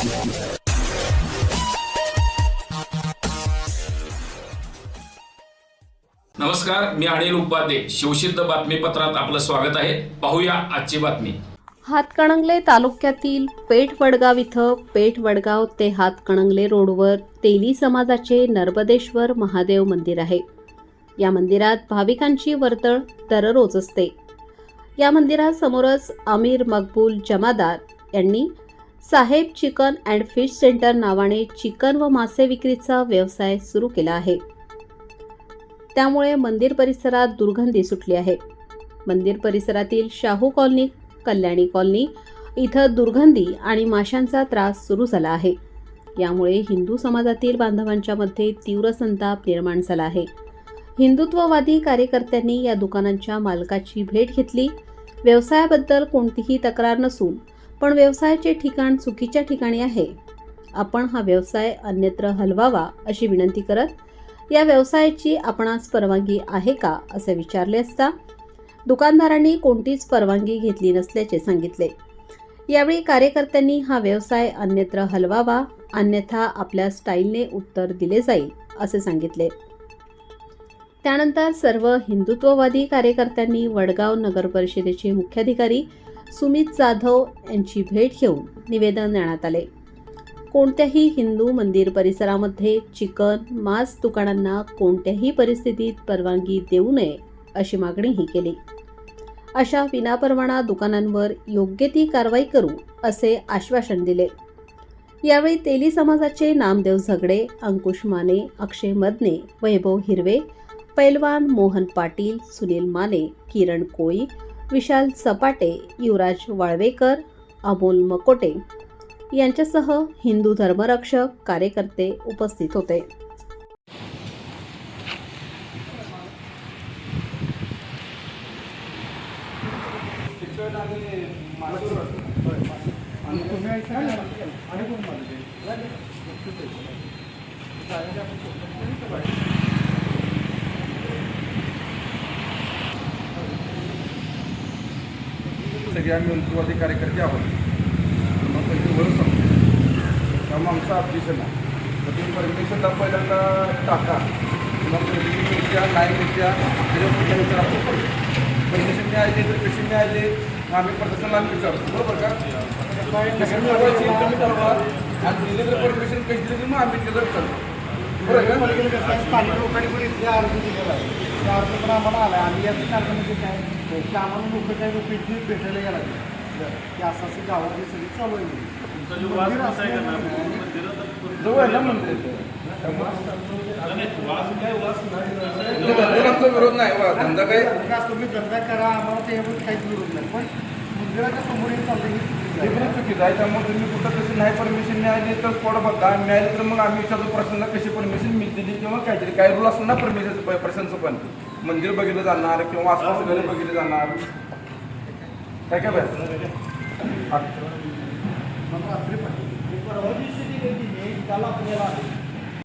नमस्कार मी अनिल उपाध्ये. शिवसिद्ध बातमीपत्रात आपलं स्वागत आहे. पाहूया आजची बातमी. हातकणंगले तालुक्यातील पेठ वडगाव इथं पेठ वडगाव ते हातकणंगले रोडवर तेली समाजाचे नर्मदेश्वर महादेव मंदिर आहे. या मंदिरात भाविकांची वर्दळ दररोज असते. या मंदिरासमोरच अमीर मकबूल जमादार यांनी Saheb chicken and fish centre नावाने चिकन व मासे विक्रीचा व्यवसाय सुरू केला आहे. त्यामुळे मंदिर परिसरात दुर्गंधी सुटली आहे. मंदिर परिसरातील शाहू कॉलनी कल्याणी कॉलनी इथं दुर्गंधी आणि माशांचा त्रास सुरू झाला आहे. यामुळे हिंदू समाजातील बांधवांच्या मध्ये तीव्र संताप निर्माण झाला आहे. हिंदुत्ववादी कार्यकर्त्यांनी या दुकानांच्या मालकाची भेट घेतली. व्यवसायाबद्दल कोणतीही तक्रार नसून पण व्यवसायाचे ठिकाण चुकीच्या ठिकाणी आहे. आपण हा व्यवसाय अन्यत्र हलवावा अशी विनंती करत या व्यवसायाची आपणास परवानगी आहे का असे विचारले असता दुकानदारांनी कोणतीच परवानगी घेतली नसल्याचे सांगितले. यावेळी कार्यकर्त्यांनी हा व्यवसाय अन्यत्र हलवावा अन्यथा आपल्या स्टाईलने उत्तर दिले जाईल असे सांगितले. त्यानंतर सर्व हिंदुत्ववादी कार्यकर्त्यांनी वडगाव नगर परिषदेचे मुख्याधिकारी सुमित जाधव यांची भेट घेऊन निवेदन देण्यात आले. कोणत्याही हिंदू मंदिर परिसरामध्ये चिकन मांस दुकानांना कोणत्याही परिस्थितीत परवानगी देऊ नये अशी मागणीही केली. अशा विनापरवाना दुकानांवर योग्य ती कारवाई करू असे आश्वासन दिले. यावेळी तेली समाजाचे नामदेव झगडे अंकुश माने अक्षय मदने वैभव हिरवे पैलवान मोहन पाटील सुनील माने किरण कोळी विशाल सपाटे युवराज वाळवेकर अमोल मकोटे यांच्यासह हिंदू धर्मरक्षक कार्यकर्ते उपस्थित होते आणि तुम्ही ऐका आणि कोण मालक सगळे आम्ही हिंदुवादी कार्यकर्ते आहोत. मग त्यांची ओळख सांगतो त्यामुळे आमचा ऑब्जेक्शन आहे. तर तुम्ही परमिशनला पहिल्यांदा टाका? मग परमिशन मिळत्या नाही मिळत्या त्याच्यावर परमिशन मिळाली तर कशी मिळाली? आम्ही प्रदर्शनाला विचारतो. बरोबर का? आणि दिली तर परमिशन कशी दिली मग आम्ही त्याला विचारतो. बरोबर स्थानिक लोकांनी पण इथे अर्ज दिलेला आहे त्या अर्ज पण आम्हाला आला आहे आणि याचं कारण म्हणजे काय? की आम्हाला लोक काय भेटायला यायला लागले. की असं असं गावात हे सगळी चालू आहे जवळ ना मंदिर? धंद्याचा विरोध नाही बा धंदा काही तुम्ही धंदा करा आम्हाला काहीच विरोध नाही. पण मंदिराच्या समोर हे चाललं हे चुकीचं आहे. त्यामुळे तुम्ही कुठं कशी नाही परमिशन मिळाली तर थोडं बघा. मिळाली तर मग आम्ही विचारतो प्रश्नाला कशी परमिशन दिली किंवा काहीतरी. काही रूल असतो ना परमिशनचं प्रश्नाचं पण. मंदिर बघितलं जाणार किंवा आसपास घरी बघितले जाणार. काय काय बाहेर मग आपल्याला